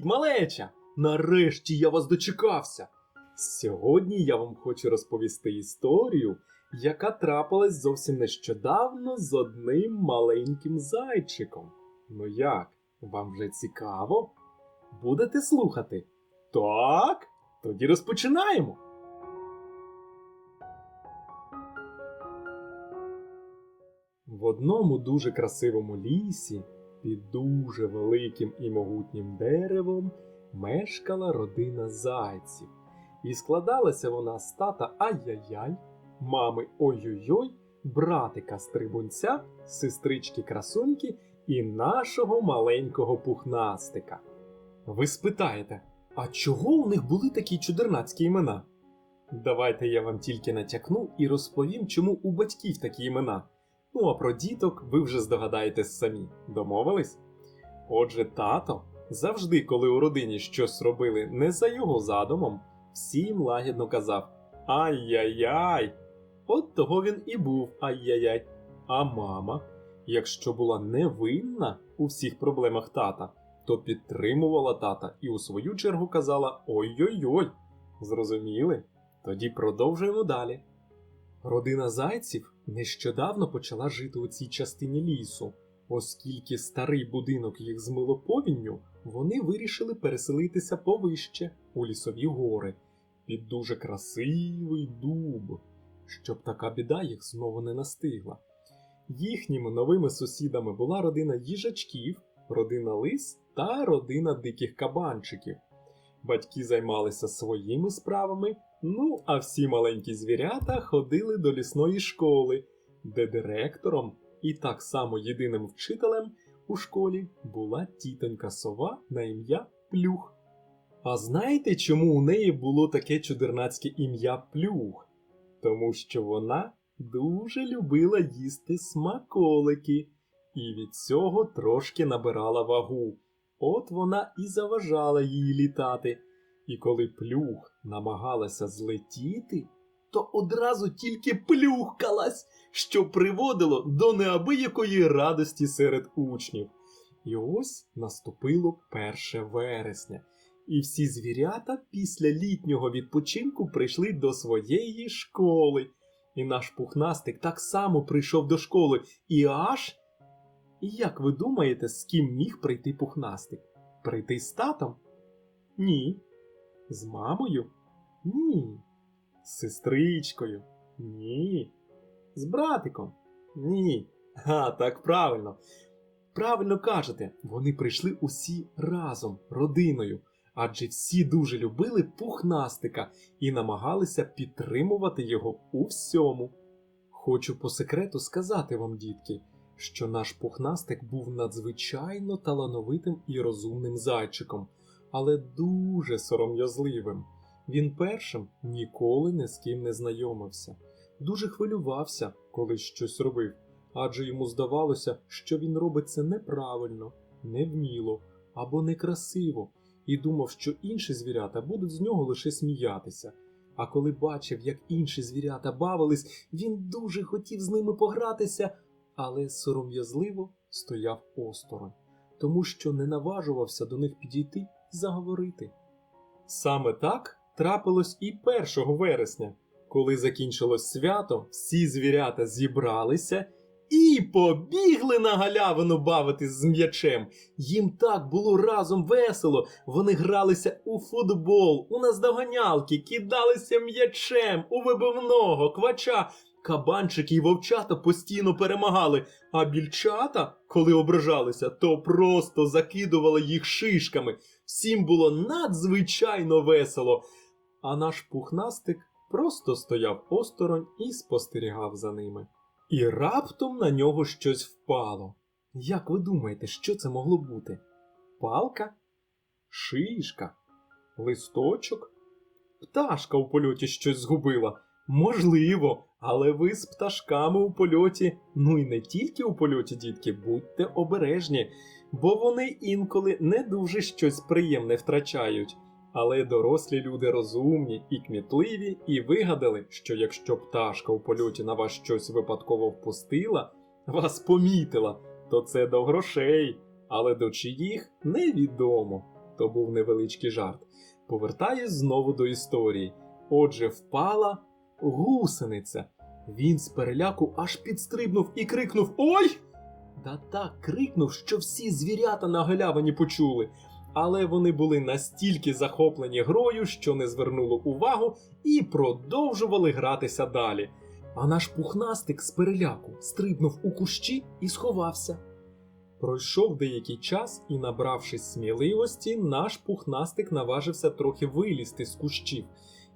Привіт, малеча! Нарешті я вас дочекався. Сьогодні я вам хочу розповісти історію, яка трапилась зовсім нещодавно з одним маленьким зайчиком. Ну як, вам вже цікаво? Будете слухати? Так, тоді розпочинаємо. В одному дуже красивому лісі, під дуже великим і могутнім деревом, мешкала родина зайців. І складалася вона з тата ай-яй-яй, мами ой-ой-ой, братика стрибунця, сестрички красуньки і нашого маленького пухнастика. Ви спитаєте, а чого у них були такі чудернацькі імена? Давайте я вам тільки натякну і розповім, чому у батьків такі імена. Ну а про діток ви вже здогадаєтесь самі. Домовились? Отже, тато завжди, коли у родині щось робили не за його задумом, всім лагідно казав Ай-яй-яй! От того він і був ай-яй-яй. А мама, якщо була невинна у всіх проблемах тата, то підтримувала тата і у свою чергу казала Ой-ой-ой. Зрозуміли? Тоді продовжуємо далі. Родина зайців нещодавно почала жити у цій частині лісу, оскільки старий будинок їх змило повінню, вони вирішили переселитися повище у лісові гори під дуже красивий дуб, щоб така біда їх знову не настигла. Їхніми новими сусідами була родина їжачків, родина лис та родина диких кабанчиків. Батьки займалися своїми справами, ну а всі маленькі звірята ходили до лісної школи, де директором і так само єдиним вчителем у школі була тітонька сова на ім'я Плюх. А знаєте, чому у неї було таке чудернацьке ім'я Плюх? Тому що вона дуже любила їсти смаколики і від цього трошки набирала вагу. От вона і заважала їй літати. І коли плюх намагалася злетіти, то одразу тільки плюхкалась, що приводило до неабиякої радості серед учнів. І ось наступило 1 вересня, і всі звірята після літнього відпочинку прийшли до своєї школи. І наш пухнастик так само прийшов до школи, і аж. І як ви думаєте, з ким міг прийти пухнастик? Прийти з татом? Ні. З мамою? Ні. З сестричкою? Ні. З братиком? Ні. А, так правильно. Правильно кажете, вони прийшли усі разом, родиною, адже всі дуже любили пухнастика і намагалися підтримувати його у всьому. Хочу по секрету сказати вам, дітки, що наш пухнастик був надзвичайно талановитим і розумним зайчиком, але дуже сором'язливим. Він першим ніколи ні з ким не знайомився, дуже хвилювався, коли щось робив, адже йому здавалося, що він робить це неправильно, невміло або некрасиво, і думав, що інші звірята будуть з нього лише сміятися. А коли бачив, як інші звірята бавились, він дуже хотів з ними погратися, але сором'язливо стояв осторонь, тому що не наважувався до них підійти заговорити. Саме так трапилось і 1 вересня, коли закінчилось свято, всі звірята зібралися і побігли на галявину бавитись з м'ячем. Їм так було разом весело. Вони гралися у футбол, у наздоганялки, кидалися м'ячем, у вибивного, квача. Кабанчики й вовчата постійно перемагали, а більчата, коли ображалися, то просто закидували їх шишками. Всім було надзвичайно весело. А наш пухнастик просто стояв осторонь і спостерігав за ними. І раптом на нього щось впало. Як ви думаєте, що це могло бути? Палка? Шишка? Листочок? Пташка у польоті щось згубила. Можливо, але ви з пташками у польоті, ну і не тільки у польоті, дітки, будьте обережні, бо вони інколи не дуже щось приємне втрачають. Але дорослі люди розумні і кмітливі, і вигадали, що якщо пташка у польоті на вас щось випадково впустила, вас помітила, то це до грошей, але до чиїх невідомо. То був невеличкий жарт. Повертаюсь знову до історії. Отже, впала гусениця. Він з переляку аж підстрибнув і крикнув Ой! Та так крикнув, що всі звірята на галявині почули. Але вони були настільки захоплені грою, що не звернули увагу і продовжували гратися далі. А наш пухнастик з переляку стрибнув у кущі і сховався. Пройшов деякий час, і, набравшись сміливості, наш пухнастик наважився трохи вилізти з кущів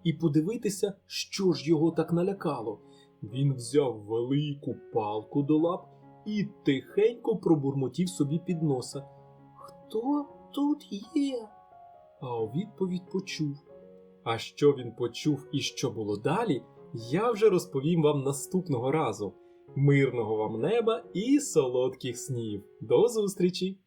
і подивитися, що ж його так налякало. Він взяв велику палку до лап і тихенько пробурмотів собі під носа. Хто тут є? А у відповідь почув. А що він почув і що було далі, я вже розповім вам наступного разу. Мирного вам неба і солодких снів. До зустрічі!